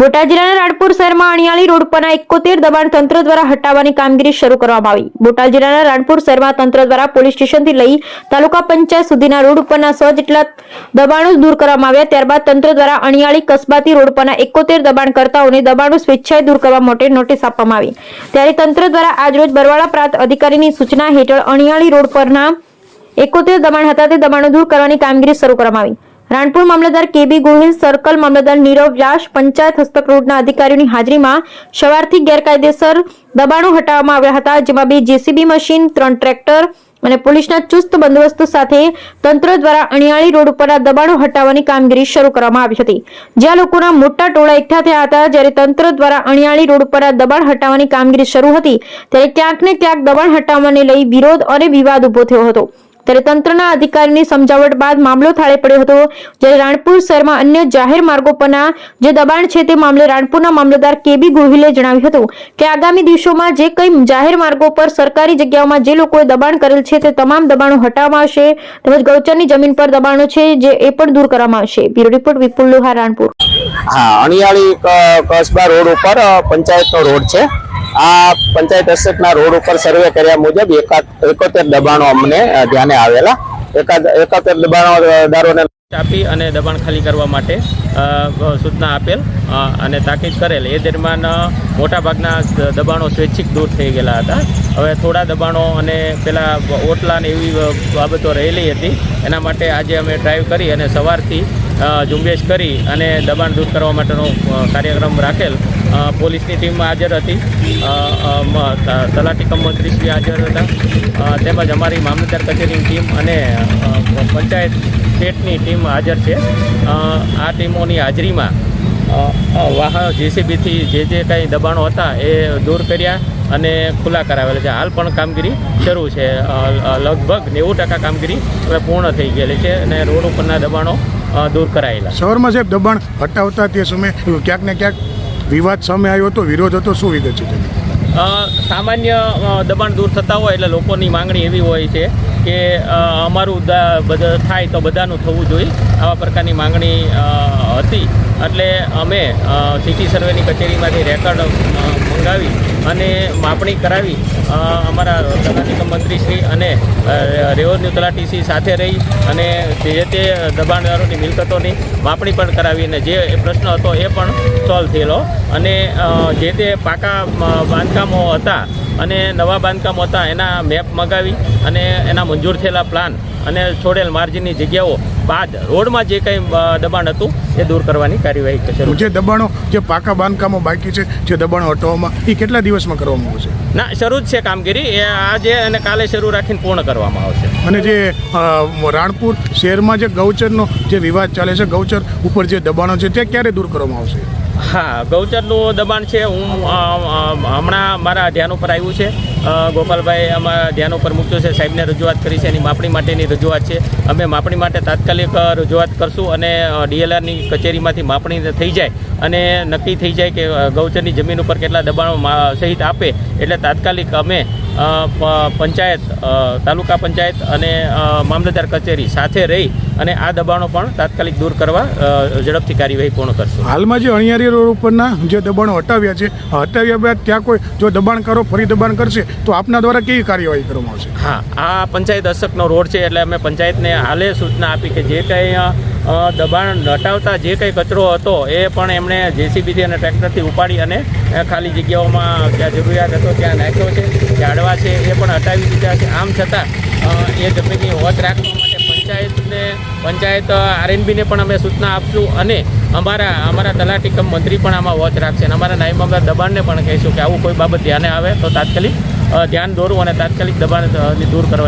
બોટાદ જિલ્લાના રાણપુર શહેરમાં અણિયાળી રોડ પરના એકોતેર દબાણ તંત્ર દ્વારા હટાવવાની કામગીરી શરૂ કરવામાં આવી. બોટાદ જિલ્લાના રાણપુર શહેરમાં તંત્ર દ્વારા પોલીસ સ્ટેશનથી લઈ તાલુકા પંચાયત સુધીના રોડ ઉપરના સો જેટલા દબાણો દૂર કરવામાં આવ્યા. ત્યારબાદ તંત્ર દ્વારા અણિયાળી કસ્બાતી રોડ પરના એકોતેર દબાણકર્તાઓને દબાણો સ્વેચ્છાએ દૂર કરવા માટે નોટિસ આપવામાં આવી. ત્યારે તંત્ર દ્વારા આજરોજ બરવાળા પ્રાંત અધિકારીની સૂચના હેઠળ અણિયાળી રોડ પરના એકોતેર દબાણ હતા તે દબાણો દૂર કરવાની કામગીરી શરૂ કરવામાં આવી. રાણપુર મામલતદાર કેબી ગોહિલ, સર્કલ મામલતદાર નીરવ વ્યાસ, પંચાયત હસ્તક રોડના અધિકારીઓની હાજરીમાં સવારથી ગેરકાયદેસર દબાણો હટાવવામાં આવ્યા હતા, જેમાં બે જેસીબી મશીન, ત્રણ ટ્રેક્ટર અને પોલીસના ચુસ્ત બંદોબસ્ત સાથે તંત્ર દ્વારા અણિયાળી રોડ ઉપરના દબાણો હટાવવાની કામગીરી શરૂ કરવામાં આવી હતી. જ્યાં લોકોના મોટા ટોળા એકઠા થયા હતા, જ્યારે તંત્ર દ્વારા અણિયાળી રોડ ઉપરના દબાણ હટાવવાની કામગીરી શરૂ હતી, ત્યારે ક્યાંક ને ક્યાંક દબાણ હટાવવાને લઈ વિરોધ અને વિવાદ ઊભો થયો હતો. ત્યારે તંત્રના અધિકારીની સમજાવટ બાદ મામલો થાળે પડ્યો હતો. જ્યારે રાણપુર શહેરમાં અન્ય જાહેર માર્ગો પરના જે દબાણ છે તે મામલે રાણપુરના મામલતદાર કેબી ગોહિલે જણાવ્યું હતું કે આગામી દિવસોમાં જે કંઈ જાહેર માર્ગો પર સરકારી જગ્યાઓમાં જે લોકોએ દબાણ કરેલ છે તે તમામ દબાણો હટાવવામાં આવશે તેમજ ગૌચરની જમીન પર દબાણો છે જે એ પણ દૂર કરવામાં આવશે. Bureau report Vipul Loha Ranpur. હા, અણિયાળી કસબા રોડ ઉપર પંચાયતનો રોડ છે. આ પંચાયત અસેટના રોડ ઉપર સર્વે કર્યા મુજબ એકાદ એકોતેર દબાણો અમને ધ્યાને આવેલા. એકાદ, એકોતેર દબાણોદારોને આપી અને દબાણ ખાલી કરવા માટે સૂચના આપેલ અને તાકીદ કરેલ. એ દરમિયાન મોટાભાગના દબાણો સ્વૈચ્છિક દૂર થઈ ગયેલા હતા. હવે થોડા દબાણો અને પેલા ઓટલા ને એવી બાબતો રહેલી હતી. એના માટે આજે અમે ડ્રાઈવ કરી અને સવારથી ઝુંબેશ કરી અને દબાણ દૂર કરવા માટેનો કાર્યક્રમ રાખેલ પોલીસની ટીમ હાજર હતી. તલાટી કમ મંત્રી શ્રી હાજર હતા. તેમજ અમારી મામલતદાર કચેરીની ટીમ અને પંચાયત સ્ટેટની ટીમ હાજર છે. આ ટીમોની હાજરીમાં વાહન જેસીબીથી જે જે કંઈ દબાણો હતા એ દૂર કર્યા અને ખુલ્લા કરાવેલા છે. હાલ પણ કામગીરી શરૂ છે. લગભગ નેવું ટકા કામગીરી હવે પૂર્ણ થઈ ગયેલી છે અને રોડ ઉપરના દબાણો દૂર કરાયેલા. શહેરમાં સાહેબ દબાણ હટાવતા તે સમયે ક્યાંક ને ક્યાંક વિવાદ સામે આવ્યો હતો વિરોધ હતો શું વિગત છે તેની? સામાન્ય દબાણ દૂર થતા હોય એટલે લોકોની માંગણી એવી હોય છે કે અમારું થાય તો બધાનું થવું જોઈએ. આવા પ્રકારની માંગણી હતી. એટલે અમે સિટી સર્વેની કચેરીમાંથી રેકર્ડ મંગાવી અને માપણી કરાવી અમારા તલાટી મંત્રીશ્રી અને રેવન્યુ તલાટીશ્રી સાથે રહી અને જે તે દબાણદારોની મિલકતોની માપણી પણ કરાવી અને જે પ્રશ્ન હતો એ પણ સોલ્વ થયેલો. અને જે તે પાકા બાંધકામો હતા અને નવા બાંધકામો હતા એના મેપ મગાવી અને એના મંજૂર થયેલા પ્લાન અને છોડેલ માર્જિનની જગ્યાઓ બાદ રોડમાં જે કંઈ દબાણ હતું એ દૂર કરવાની કાર્યવાહી શરૂ જે દબાણો જે પાકા બાંધકામો બાકી છે જે દબાણો હટાવવામાં એ કેટલા દિવસમાં કરવામાં આવશે? ના શરૂ જ છે કામગીરી. એ આજે અને કાલે શરૂ રાખીને પૂર્ણ કરવામાં આવશે. અને જે રાણપુર શહેરમાં જે ગૌચરનો જે વિવાદ ચાલે છે ગૌચર ઉપર જે દબાણો છે તે ક્યારે દૂર કરવામાં આવશે? હા, ગૌચરનું દબાણ છે. હું હમણાં મારા ધ્યાન ઉપર આવ્યું છે. ગોપાલભાઈ અમારા ધ્યાન ઉપર મૂક્યું છે. સાહેબને રજૂઆત કરી છે. એની માપણી માટેની રજૂઆત છે. અમે માપણી માટે તાત્કાલિક રજૂઆત કરશું અને ડીએલઆરની કચેરીમાંથી માપણી થઈ જાય. અને નક્કી થઈ જાય કે ગૌચરની જમીન ઉપર કેટલા દબાણો સહિત આપે એટલે તાત્કાલિક અમે પંચાયત તાલુકા પંચાયત અને મામલતદાર કચેરી સાથે રહી અને આ દબાણો પણ તાત્કાલિક દૂર કરવા ઝડપથી કાર્યવાહી પૂર્ણ કરશું. હાલમાં જે અણિયારી રોડ ઉપરના જે દબાણો હટાવ્યા છે હટાવ્યા બાદ ત્યાં કોઈ જો દબાણ કરો ફરી દબાણ કરશે તો આપના દ્વારા કેવી કાર્યવાહી કરવામાં આવશે? હા આ પંચાયત અશકનો રોડ છે એટલે અમે પંચાયતને હાલે સૂચના આપી કે જે કંઈ દબાણ હટાવતા જે કંઈ કચરો હતો એ પણ એમણે જેસીબીથી અને ટ્રેક્ટરથી ઉપાડી અને ખાલી જગ્યાઓમાં જ્યાં જરૂરિયાત હતો ત્યાં નાખ્યો છે. ઝાડવા છે એ પણ હટાવી દીધા છે. આમ છતાં એ જમીનની હોત રાખવા માટે પંચાયતને, પંચાયત આરએનબીને પણ અમે સૂચના આપશું અને અમારા અમારા તલાટી કમ મંત્રી પણ આમાં વોચ રાખશે અને અમારા નાયબ મામલતદાર દબાણને પણ કહીશું કે આવું કોઈ બાબત ધ્યાને આવે તો તાત્કાલિક ધ્યાન દોરવું અને તાત્કાલિક દબાણ દૂર કરવાની